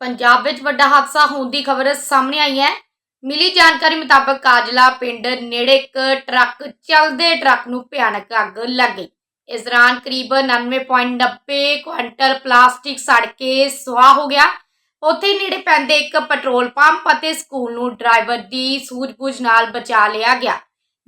ਪੰਜਾਬ ਵਿੱਚ ਵੱਡਾ ਹਾਦਸਾ ਹੋਣ ਦੀ ਖਬਰ ਸਾਹਮਣੇ ਆਈ ਹੈ। ਮਿਲੀ ਜਾਣਕਾਰੀ ਮੁਤਾਬਕ ਕਾਜਲਾ ਪਿੰਡ ਨੇੜੇ ਇੱਕ ਟਰੱਕ ਚੱਲਦੇ ਟਰੱਕ ਨੂੰ ਭਿਆਨਕ ਅੱਗ ਲੱਗ ਗਈ। ਇਸ ਦੌਰਾਨ ਕਰੀਬ 99.90 ਕੁਇੰਟਲ ਪਲਾਸਟਿਕ ਸੜ ਕੇ ਸੁਆਹ ਹੋ ਗਿਆ। ਉੱਥੇ ਨੇੜੇ ਪੈਂਦੇ ਇੱਕ ਪੈਟਰੋਲ ਪੰਪ ਅਤੇ ਸਕੂਲ ਨੂੰ ਡਰਾਈਵਰ ਦੀ ਸੂਝ-ਬੂਝ ਨਾਲ ਬਚਾ ਲਿਆ ਗਿਆ।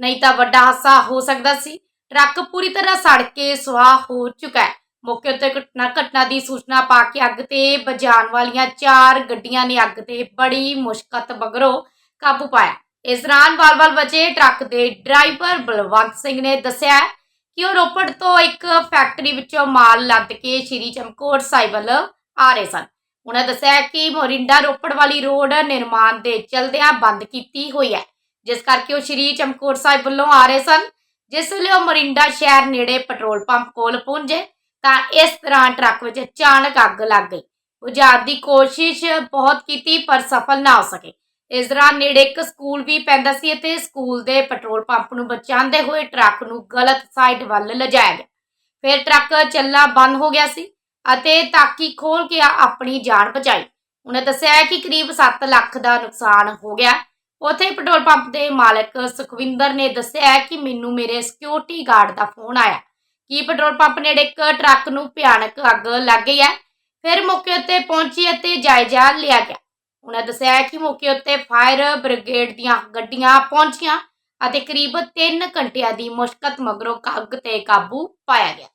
ਨਹੀਂ ਤਾਂ ਵੱਡਾ ਹਾਦਸਾ ਹੋ ਸਕਦਾ ਸੀ। ਟਰੱਕ ਪੂਰੀ ਤਰ੍ਹਾਂ ਸੜ ਕੇ ਸੁਆਹ ਹੋ ਚੁੱਕਾ ਹੈ। ਮੌਕੇ ਉੱਤੇ ਘਟਨਾ ਘਟਨਾ ਦੀ ਸੂਚਨਾ ਪਾ ਕੇ ਅੱਗ ਤੇ ਬੁਝਾਉਣ ਵਾਲੀਆਂ ਚਾਰ ਗੱਡੀਆਂ ਨੇ ਅੱਗ ਤੇ ਬੜੀ ਮੁਸ਼ਕਲ ਮਗਰੋਂ ਕਾਬੂ ਪਾਇਆ। ਇਸ ਦੌਰਾਨ ਵਾਲ-ਵਾਲ ਬਚੇ ਟਰੱਕ ਦੇ ਡਰਾਈਵਰ ਬਲਵੰਤ ਸਿੰਘ ਨੇ ਦੱਸਿਆ ਕਿ ਉਹ ਰੋਪੜ ਤੋਂ ਇੱਕ ਫੈਕਟਰੀ ਵਿੱਚੋਂ ਮਾਲ ਲੱਦ ਕੇ ਸ਼੍ਰੀ ਚਮਕੌਰ ਸਾਹਿਬ ਵੱਲ ਆ ਰਹੇ ਸਨ। ਉਹਨਾਂ ਦੱਸਿਆ ਕਿ ਮੋਰਿੰਡਾ ਰੋਪੜ ਵਾਲੀ ਰੋਡ ਨਿਰਮਾਣ ਦੇ ਚਲਦਿਆਂ ਬੰਦ ਕੀਤੀ ਹੋਈ ਹੈ, ਜਿਸ ਕਰਕੇ ਉਹ ਸ਼੍ਰੀ ਚਮਕੌਰ ਸਾਹਿਬ ਵੱਲੋਂ ਆ ਰਹੇ ਸਨ, ਜਿਸ ਵੇਲੇ ਉਹ ਮੋਰਿੰਡਾ ਸ਼ਹਿਰ ਨੇੜੇ ਪੈਟਰੋਲ ਪੰਪ ਕੋਲ ਪਹੁੰਚੇ ਤਾਂ ਇਸ ਤਰ੍ਹਾਂ ਟਰੱਕ ਵਿੱਚ ਅਚਾਨਕ ਅੱਗ ਲੱਗ ਗਈ। ਬੁਝਾਉਣ ਦੀ ਕੋਸ਼ਿਸ਼ ਬਹੁਤ ਕੀਤੀ ਪਰ ਸਫਲ ਨਾ ਹੋ ਸਕੇ। ਇਸ ਦੌਰਾਨ ਨੇੜੇ ਇੱਕ ਸਕੂਲ ਵੀ ਪੈਂਦਾ ਸੀ ਅਤੇ ਸਕੂਲ ਦੇ ਪੈਟਰੋਲ ਪੰਪ ਨੂੰ ਬਚਾਉਂਦੇ ਹੋਏ ਟਰੱਕ ਨੂੰ ਗਲਤ ਸਾਈਡ ਵੱਲ ਲਿਜਾਇਆ ਗਿਆ। ਫਿਰ ਟਰੱਕ ਚੱਲਣਾ ਬੰਦ ਹੋ ਗਿਆ ਸੀ ਅਤੇ ਤਾਕੀ ਖੋਲ ਕੇ ਆਪਣੀ ਜਾਨ ਬਚਾਈ। ਉਹਨੇ ਦੱਸਿਆ ਹੈ ਕਿ ਕਰੀਬ 7 ਲੱਖ ਦਾ ਨੁਕਸਾਨ ਹੋ ਗਿਆ। ਉੱਥੇ ਪੈਟਰੋਲ ਪੰਪ ਦੇ ਮਾਲਕ ਸੁਖਵਿੰਦਰ ਨੇ ਦੱਸਿਆ ਕਿ ਮੈਨੂੰ ਮੇਰੇ ਸਿਕਿਉਰਿਟੀ ਗਾਰਡ ਦਾ ਫੋਨ ਆਇਆ। ਕਿ ਪੈਟਰੋਲ ਪੰਪ ਨੇੜੇ ਇੱਕ ਟਰੱਕ ਨੂੰ ਭਿਆਨਕ ਅੱਗ ਲੱਗ ਗਈ ਹੈ? ਫਿਰ ਮੌਕੇ ਉੱਤੇ ਪਹੁੰਚੀ ਅਤੇ ਜਾਇਜ਼ਾ ਲਿਆ ਗਿਆ। ਉਹਨਾਂ ਦੱਸਿਆ ਹੈ ਕਿ ਮੌਕੇ ਉੱਤੇ ਫਾਇਰ ਬ੍ਰਿਗੇਡ ਦੀਆਂ ਗੱਡੀਆਂ ਪਹੁੰਚੀਆਂ ਅਤੇ ਕਰੀਬ 3 ਘੰਟਿਆਂ ਦੀ ਮੁਸ਼ਕਲ ਮਗਰੋਂ ਅੱਗ ਤੇ ਕਾਬੂ ਪਾਇਆ ਗਿਆ।